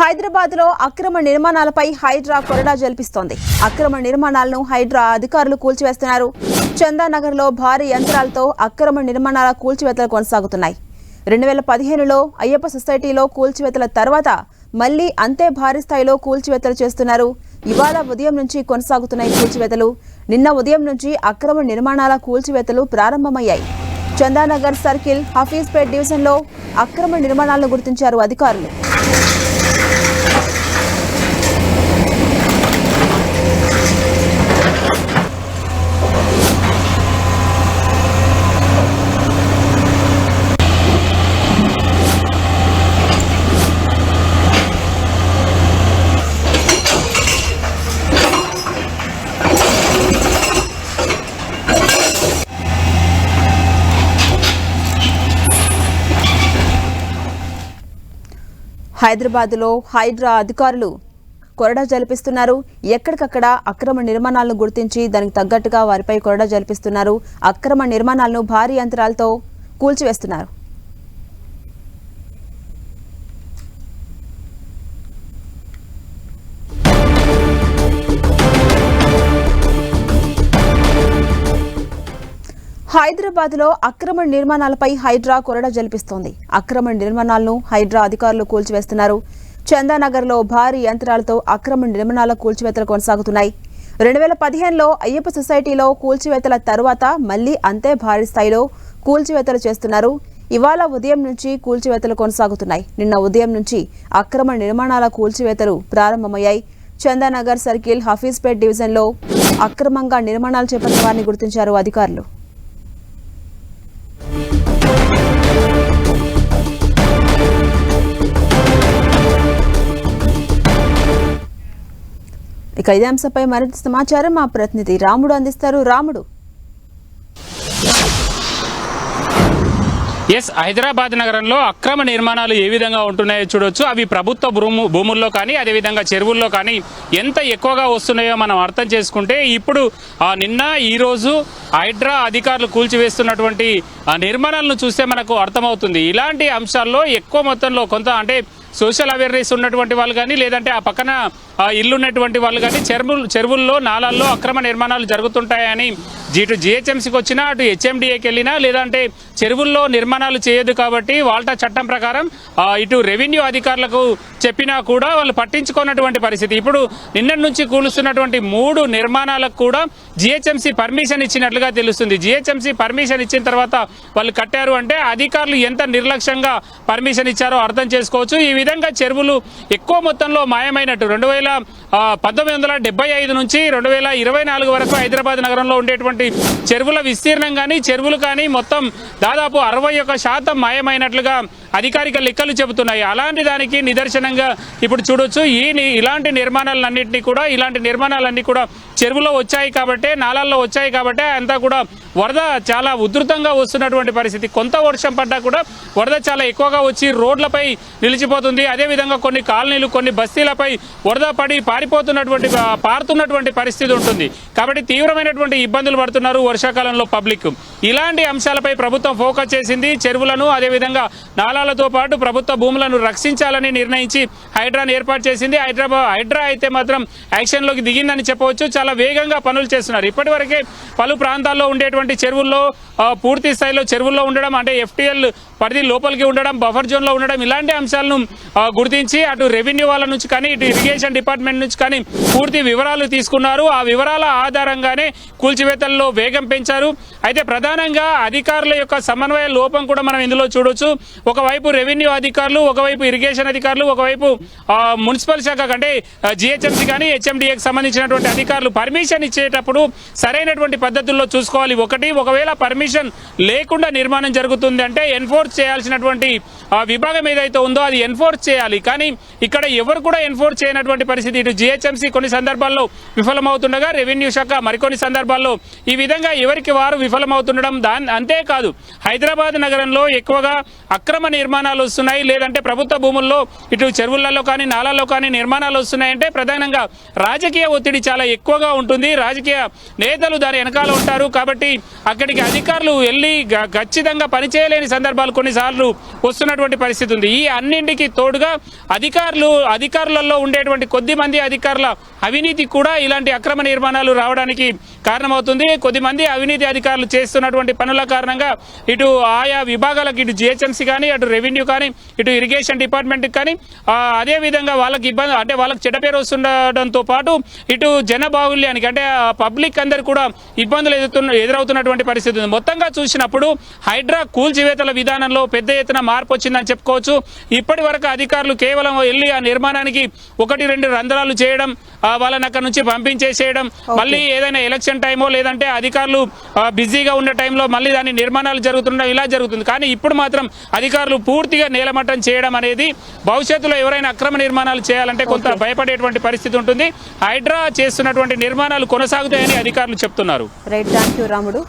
హైదరాబాద్లో అక్రమ నిర్మాణాలపై హైడ్రా కొరడా జల్పిస్తోంది. అక్రమ నిర్మాణాలను హైడ్రా అధికారులు కూల్చివేస్తున్నారు. చందానగర్లో భారీ యంత్రాలతో అక్రమ నిర్మాణాల కూల్చివేతలు కొనసాగుతున్నాయి. రెండు వేల పదిహేనులో అయ్యప్ప సొసైటీలో కూల్చివేతల తర్వాత మళ్ళీ అంతే భారీ స్థాయిలో కూల్చివేతలు చేస్తున్నారు. ఇవాళ ఉదయం నుంచి కొనసాగుతున్నాయి కూల్చివేతలు. నిన్న ఉదయం నుంచి అక్రమ నిర్మాణాల కూల్చివేతలు ప్రారంభమయ్యాయి. చందానగర్ సర్కిల్ హఫీజ్పేట్ డివిజన్లో అక్రమ నిర్మాణాలను గుర్తించారు అధికారులు. హైదరాబాద్లో హైడ్రా అధికారులు కొరడా జలిపిస్తున్నారు ఎక్కడికక్కడ అక్రమ నిర్మాణాలను గుర్తించి దానికి తగ్గట్టుగా వారిపై కొరడా జలిపిస్తున్నారు అక్రమ నిర్మాణాలను భారీ యంత్రాలతో కూల్చివేస్తున్నారు. హైదరాబాద్లో అక్రమ నిర్మాణాలపై హైడ్రా కొరడా జల్పిస్తోంది అక్రమ నిర్మాణాలను హైడ్రా అధికారులు కూల్చివేస్తున్నారు. చందానగర్లో భారీ యంత్రాలతో అక్రమ నిర్మాణాల కూల్చివేతలు కొనసాగుతున్నాయి. రెండు వేల పదిహేనులో అయ్యప్ప సొసైటీలో కూల్చివేతల తరువాత మళ్ళీ అంతే భారీ స్థాయిలో కూల్చివేతలు చేస్తున్నారు. ఇవాళ ఉదయం నుంచి కూల్చివేతలు కొనసాగుతున్నాయి. నిన్న ఉదయం నుంచి అక్రమ నిర్మాణాల కూల్చివేతలు ప్రారంభమయ్యాయి. చందానగర్ సర్కిల్ హఫీజ్పేట్ డివిజన్లో అక్రమంగా నిర్మాణాలు చేపట్టిన వారిని గుర్తించారు అధికారులు. ఇక ఇదే అంశంపై మరింత సమాచారం మా ప్రతినిధి రాముడు అందిస్తారు. రాముడు. ఎస్ హైదరాబాద్ నగరంలో అక్రమ నిర్మాణాలు ఏ విధంగా ఉంటున్నాయో చూడొచ్చు. అవి ప్రభుత్వ భూము భూముల్లో కానీ అదేవిధంగా చెరువుల్లో కానీ ఎంత ఎక్కువగా వస్తున్నాయో మనం అర్థం చేసుకుంటే ఇప్పుడు నిన్న ఈరోజు హైడ్రా అధికారులు కూల్చివేస్తున్నటువంటి ఆ, నిర్మాణాలను చూస్తే మనకు అర్థమవుతుంది. ఇలాంటి అంశాల్లో ఎక్కువ మొత్తంలో కొంత అంటే సోషల్ అవేర్నెస్ ఉన్నటువంటి వాళ్ళు కానీ లేదంటే ఆ పక్కన ఇల్లున్నటువంటి ఇల్లు ఉన్నటువంటి వాళ్ళు కానీ చెరువులు చెరువుల్లో నాలాల్లో అక్రమ నిర్మాణాలు జరుగుతుంటాయని ఇటు జిహెచ్ఎంసీకి వచ్చినా అటు హెచ్ఎండిఏకి వెళ్ళినా లేదంటే చెరువుల్లో నిర్మాణాలు చేయదు కాబట్టి వాల్టా చట్టం ప్రకారం ఇటు రెవెన్యూ అధికారులకు చెప్పినా కూడా వాళ్ళు పట్టించుకున్నటువంటి పరిస్థితి. ఇప్పుడు నిన్నటి నుంచి కూలుస్తున్నటువంటి మూడు నిర్మాణాలకు కూడా జిహెచ్ఎంసీ పర్మిషన్ ఇచ్చినట్లుగా తెలుస్తుంది. జిహెచ్ఎంసీ పర్మిషన్ ఇచ్చిన తర్వాత వాళ్ళు కట్టారు అంటే అధికారులు ఎంత నిర్లక్ష్యంగా పర్మిషన్ ఇచ్చారో అర్థం చేసుకోవచ్చు. ఈ విధంగా చెరువులు ఎక్కువ మొత్తంలో మాయమైనట్టు రెండు వేల వేల పంతొమ్మిది వందల డెబ్బై ఐదు నుంచి రెండు వేల ఇరవై నాలుగు వరకు హైదరాబాద్ నగరంలో ఉండేటువంటి చెరువుల విస్తీర్ణం కానీ చెరువులు కానీ మొత్తం దాదాపు అరవై ఒక్క శాతం మాయమైనట్లుగా అధికారిక లెక్కలు చెబుతున్నాయి. అలాంటి దానికి నిదర్శనంగా ఇప్పుడు చూడొచ్చు ఈ ఇలాంటి నిర్మాణాలన్నింటినీ కూడా ఇలాంటి నిర్మాణాలన్నీ కూడా చెరువులో వచ్చాయి కాబట్టి నాలాల్లో వచ్చాయి కాబట్టి అంతా కూడా వరద చాలా ఉధృతంగా వస్తున్నటువంటి పరిస్థితి. కొంత వర్షం పడ్డా కూడా వరద చాలా ఎక్కువగా వచ్చి రోడ్లపై నిలిచిపోతుంది. అదేవిధంగా కొన్ని కాలనీలు కొన్ని బస్తీలపై వరద పడి పారిపోతున్నటువంటి పారుతున్నటువంటి పరిస్థితి ఉంటుంది. కాబట్టి తీవ్రమైనటువంటి ఇబ్బందులు పడుతున్నారు వర్షాకాలంలో పబ్లిక్. ఇలాంటి అంశాలపై ప్రభుత్వం ఫోకస్ చేసింది చెరువులను అదేవిధంగా నాలాలతో పాటు ప్రభుత్వ భూములను రక్షించాలని నిర్ణయించి హైడ్రాను ఏర్పాటు చేసింది. హైదరాబాద్ హైడ్రా అయితే మాత్రం యాక్షన్లోకి దిగిందని చెప్పవచ్చు. చాలా వేగంగా పనులు చేస్తున్నారు. ఇప్పటివరకే పలు ప్రాంతాల్లో ఉండేటువంటి చెరువుల్లో పూర్తి స్థాయిలో చెరువుల్లో ఉండడం అంటే ఎఫ్టీఎల్ పరిధి లోపలికి ఉండడం బఫర్ జోన్లో ఉండడం ఇలాంటి అంశాలను గుర్తించి అటు రెవెన్యూ వాళ్ళ నుంచి కానీ ఇటు ఇరిగేషన్ డిపార్ట్మెంట్ నుంచి కానీ పూర్తి వివరాలు తీసుకున్నారు. ఆ వివరాల ఆధారంగానే కూల్చివేతల్లో వేగం పెంచారు. అయితే ప్రధానంగా అధికారుల యొక్క సమన్వయ లోపం కూడా మనం ఇందులో చూడొచ్చు. ఒకవైపు రెవెన్యూ అధికారులు ఒకవైపు ఇరిగేషన్ అధికారులు ఒకవైపు మున్సిపల్ శాఖ అంటే జిహెచ్ఎంసీ కానీ హెచ్ఎండిఏకి సంబంధించినటువంటి అధికారులు పర్మిషన్ ఇచ్చేటప్పుడు సరైనటువంటి పద్ధతుల్లో చూసుకోవాలి. ఒకటి ఒకవేళ పర్మిషన్ లేకుండా నిర్మాణం జరుగుతుంది అంటే ఎన్ఫోర్స్ చేయాల్సినటువంటి ఆ విభాగం ఏదైతే ఉందో అది ఎన్ఫోర్స్ చేయాలి. కానీ ఇక్కడ ఎవరు కూడా ఎన్ఫోర్స్ చేయనటువంటి పరిస్థితి ఇటు జిహెచ్ఎంసీ కొన్ని సందర్భాల్లో విఫలమవుతుండగా రెవెన్యూ శాఖ మరికొన్ని సందర్భాల్లో ఈ విధంగా ఎవరికి వారు విఫలమవుతుండడం దాని అంతేకాదు హైదరాబాద్ నగరంలో ఎక్కువగా అక్రమ నిర్మాణాలు వస్తున్నాయి. లేదంటే ప్రభుత్వ భూముల్లో ఇటు చెరువులలో కానీ నాలాల్లో కానీ నిర్మాణాలు వస్తున్నాయంటే ప్రధానంగా రాజకీయ ఒత్తిడి చాలా ఎక్కువగా ఉంటుంది. రాజకీయ నేతలు దాని వెనకాల ఉంటారు. కాబట్టి అక్కడికి అధికారులు వెళ్ళి ఖచ్చితంగా పనిచేయలేని సందర్భాలు కొన్నిసార్లు వస్తున్నటువంటి పరిస్థితి ఉంది. ఈ అన్నింటికి తోడుగా అధికారులు అధికారులలో ఉండేటువంటి కొద్ది మంది అధికారుల అవినీతి కూడా ఇలాంటి అక్రమ నిర్మాణాలు రావడానికి కారణమవుతుంది. కొద్దిమంది అవినీతి అధికారులు చేస్తున్నటువంటి పనుల కారణంగా ఇటు ఆయా విభాగాలకు ఇటు జిహెచ్ఎంసీ కానీ అటు రెవెన్యూ కానీ ఇటు ఇరిగేషన్ డిపార్ట్మెంట్కి కానీ ఆ, అదే విధంగా వాళ్ళకి ఇబ్బంది అంటే వాళ్ళకి చెడ్డ పేరు వస్తుండడంతో పాటు ఇటు జన బాహుల్యానికి అంటే పబ్లిక్ అందరు కూడా ఇబ్బందులు ఎదుర్కొన్న ఎదురవుతున్నటువంటి పరిస్థితి ఉంది. మొత్తంగా చూసినప్పుడు హైడ్రా కూల్చివేతల విధానంలో పెద్ద ఎత్తున మార్పు వచ్చిందని చెప్పుకోవచ్చు. ఇప్పటి వరకు అధికారులు కేవలం వెళ్ళి ఆ నిర్మాణానికి ఒకటి రెండు రంధ్రాలు చేయడం వాళ్ళని అక్కడ నుంచి పంపించేసేయడం మళ్ళీ ఏదైనా ఎలక్షన్ టైమో లేదంటే అధికారులు బిజీగా ఉన్న టైంలో మళ్ళీ దాని నిర్మాణాలు జరుగుతుండడం ఇలా జరుగుతుంది. కానీ ఇప్పుడు మాత్రం అధికారులు పూర్తిగా నేలమట్టం చేయడం అనేది భవిష్యత్తులో ఎవరైనా అక్రమ నిర్మాణాలు చేయాలంటే కొంత భయపడేటువంటి పరిస్థితి ఉంటుంది. హైడ్రా చేస్తున్నటువంటి నిర్మాణాలు కొనసాగుతాయని అధికారులు చెప్తున్నారు. రైట్ థ్యాంక్ యూ రాముడు.